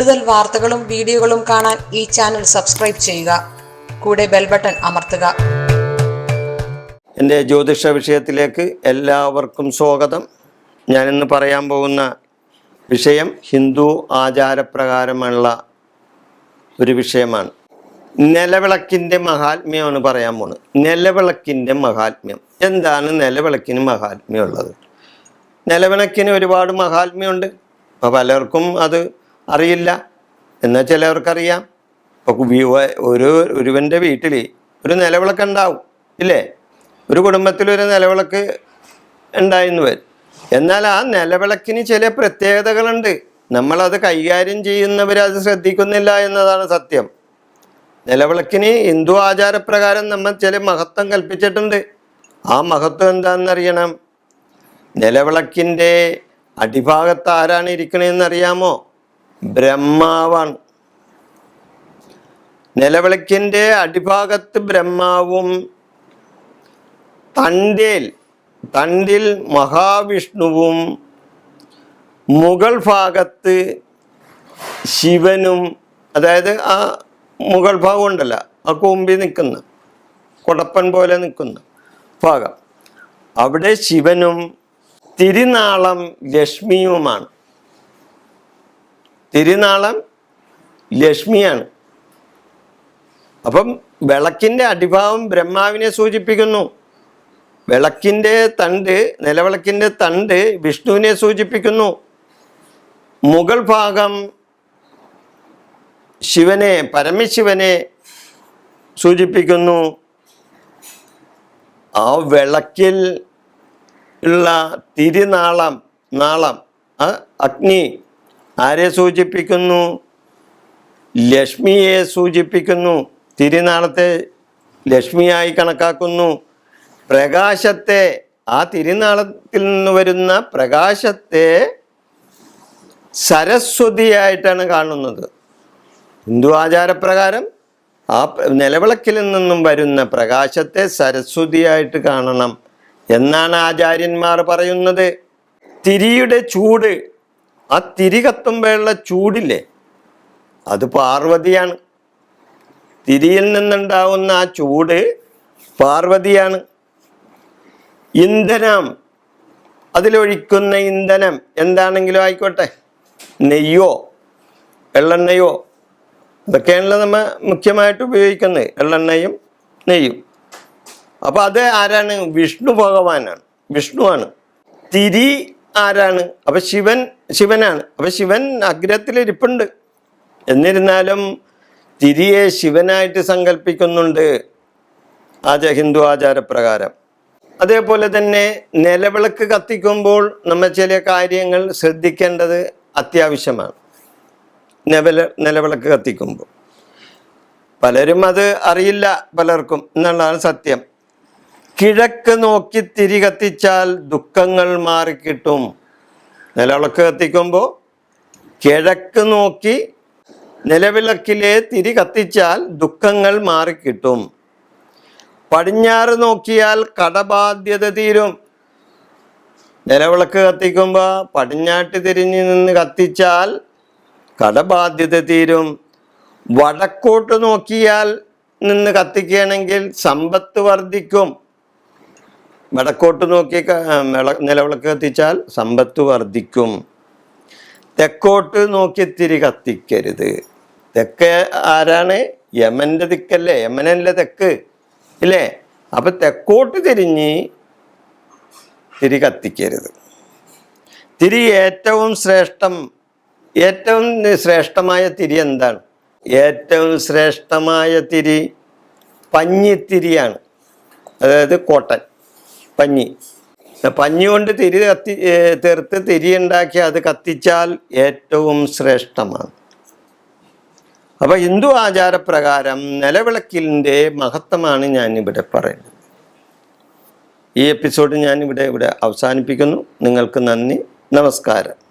കൂടുതൽ വാർത്തകളും വീഡിയോകളും കാണാൻ ഈ ചാനൽ സബ്സ്ക്രൈബ് ചെയ്യുക. കൂടെ ബെൽ ബട്ടൺ അമർത്തുക. എന്റെ ജ്യോതിഷ വിഷയത്തിലേക്ക് എല്ലാവർക്കും സ്വാഗതം. ഞാനിന്ന് പറയാൻ പോകുന്ന വിഷയം ഹിന്ദു ആചാരപ്രകാരമുള്ള ഒരു വിഷയമാണ്. നിലവിളക്കിന്റെ മഹാത്മ്യമാണ് പറയാൻ പോകുന്നത്. നിലവിളക്കിന്റെ മഹാത്മ്യം. എന്താണ് നിലവിളക്കിന് മഹാത്മ്യം ഉള്ളത്? നിലവിളക്കിന് ഒരുപാട് മഹാത്മ്യമുണ്ട്. അപ്പോൾ പലർക്കും അത് അറിയില്ല. എന്നാൽ ചിലവർക്കറിയാം. ഇപ്പോൾ ഒരു ഒരുവന്റെ വീട്ടിൽ ഒരു നിലവിളക്ക് ഉണ്ടാവും ഇല്ലേ? ഒരു കുടുംബത്തിൽ ഒരു നിലവിളക്ക് ഉണ്ടായിരുന്നു. വരും എന്നാൽ ആ നിലവിളക്കിന് ചില പ്രത്യേകതകളുണ്ട്. നമ്മളത് കൈകാര്യം ചെയ്യുന്നവർ അത് ശ്രദ്ധിക്കുന്നില്ല എന്നതാണ് സത്യം. നിലവിളക്കിന് ഹിന്ദു ആചാരപ്രകാരം നമ്മൾ ചില മഹത്വം കൽപ്പിച്ചിട്ടുണ്ട്. ആ മഹത്വം എന്താണെന്നറിയണം. നിലവിളക്കിന്റെ അടിഭാഗത്ത് ആരാണ് ഇരിക്കണതെന്ന് അറിയാമോ? ബ്രഹ്മാവാണ്. നിലവിളക്കിന്റെ അടിഭാഗത്ത് ബ്രഹ്മാവും തണ്ടേൽ തണ്ടിൽ മഹാവിഷ്ണുവും മുകൾ ഭാഗത്ത് ശിവനും അതായത് ആ മുകൾ ഭാഗം ഉണ്ടല്ല ആ കൂമ്പി നിൽക്കുന്ന കുടപ്പൻ പോലെ നിൽക്കുന്ന ഭാഗം. അവിടെ ശിവനും തിരുനാളം ലക്ഷ്മിയുമാണ്. തിരുനാളം ലക്ഷ്മിയാണ്. അപ്പം വിളക്കിന്റെ അടിഭാവം ബ്രഹ്മാവിനെ സൂചിപ്പിക്കുന്നു. വിളക്കിന്റെ തണ്ട് നിലവിളക്കിന്റെ തണ്ട് വിഷ്ണുവിനെ സൂചിപ്പിക്കുന്നു. മുകൾ ഭാഗം ശിവനെ പരമശിവനെ സൂചിപ്പിക്കുന്നു. ആ വിളക്കിൽ ഉള്ള തിരുനാളം നാളം അഗ്നി ആരെ സൂചിപ്പിക്കുന്നു? ലക്ഷ്മിയെ സൂചിപ്പിക്കുന്നു. തിരുനാളത്തെ ലക്ഷ്മിയായി കണക്കാക്കുന്നു. പ്രകാശത്തെ ആ തിരുനാളത്തിൽ നിന്ന് വരുന്ന പ്രകാശത്തെ സരസ്വതിയായിട്ടാണ് കാണുന്നത്. ഹിന്ദു ആചാരപ്രകാരം ആ നിലവിളക്കിൽ നിന്നും വരുന്ന പ്രകാശത്തെ സരസ്വതിയായിട്ട് കാണണം എന്നാണ് ആചാര്യന്മാർ പറയുന്നത്. തിരിയുടെ ചൂട് ആ തിരി കത്തുമ്പോഴുള്ള ചൂടില്ലേ? അത് പാർവതിയാണ്. തിരിയിൽ നിന്നുണ്ടാവുന്ന ആ ചൂട് പാർവതിയാണ്. ഇന്ധനം അതിലൊഴിക്കുന്ന ഇന്ധനം എന്താണെങ്കിലും ആയിക്കോട്ടെ. നെയ്യോ എള്ളെണ്ണയോ ഇതൊക്കെയാണല്ലോ നമ്മൾ മുഖ്യമായിട്ട് ഉപയോഗിക്കുന്നത്. എള്ളെണ്ണയും നെയ്യും. അപ്പോൾ അത് ആരാണ്? വിഷ്ണു ഭഗവാനാണ്. വിഷ്ണുവാണ്. തിരി ആരാണ്? അപ്പം ശിവൻ ശിവനാണ്. അപ്പം ശിവൻ അഗ്രഹത്തിലിരിപ്പുണ്ട് എന്നിരുന്നാലും തിരിയെ ശിവനായിട്ട് സങ്കല്പിക്കുന്നുണ്ട് ആച ഹിന്ദു ആചാരപ്രകാരം. അതേപോലെ തന്നെ നിലവിളക്ക് കത്തിക്കുമ്പോൾ നമ്മൾ ചില കാര്യങ്ങൾ ശ്രദ്ധിക്കേണ്ടത് അത്യാവശ്യമാണ്. നിലവിള നിലവിളക്ക് കത്തിക്കുമ്പോൾ. പലരും അത് അറിയില്ല പലർക്കും എന്നുള്ളതാണ് സത്യം. കിഴക്ക് നോക്കി തിരി കത്തിച്ചാൽ ദുഃഖങ്ങൾ മാറിക്കിട്ടും. നിലവിളക്ക് കത്തിക്കുമ്പോൾ കിഴക്ക് നോക്കി നിലവിളക്കിലെ തിരി കത്തിച്ചാൽ ദുഃഖങ്ങൾ മാറിക്കിട്ടും. പടിഞ്ഞാറ് നോക്കിയാൽ കടബാധ്യത തീരും. നിലവിളക്ക് കത്തിക്കുമ്പോൾ പടിഞ്ഞാട്ട് തിരിഞ്ഞ് നിന്ന് കത്തിച്ചാൽ കടബാധ്യത തീരും. വടക്കോട്ട് നോക്കിയാൽ നിന്ന് കത്തിക്കുകയാണെങ്കിൽ സമ്പത്ത് വർദ്ധിക്കും. വടക്കോട്ട് നോക്കി നിലവിളക്ക് കത്തിച്ചാൽ സമ്പത്ത് വർദ്ധിക്കും. തെക്കോട്ട് നോക്കി തിരി കത്തിക്കരുത്. തെക്ക് ആരാണ്? യമന്റെ ദിക്കല്ലേ? യമനല്ലേ തെക്ക് ഇല്ലേ? അപ്പം തെക്കോട്ട് തിരിഞ്ഞ് തിരി കത്തിക്കരുത്. തിരി ഏറ്റവും ശ്രേഷ്ഠം ഏറ്റവും ശ്രേഷ്ഠമായ തിരി എന്താണ്? ഏറ്റവും ശ്രേഷ്ഠമായ തിരി പഞ്ഞിത്തിരിയാണ്. അതായത് കോട്ടൺ പഞ്ഞി. പഞ്ഞി കൊണ്ട് തിരി കത്തി തിരി ഉണ്ടാക്കി അത് കത്തിച്ചാൽ ഏറ്റവും ശ്രേഷ്ഠമാണ്. അപ്പോൾ ഹിന്ദു ആചാരപ്രകാരം നിലവിളക്കിന്റെ മഹത്വമാണ് ഞാൻ ഇവിടെ പറയുന്നത്. ഈ എപ്പിസോഡ് ഞാൻ ഇവിടെ ഇവിടെ അവസാനിപ്പിക്കുന്നു. നിങ്ങൾക്ക് നന്ദി. നമസ്കാരം.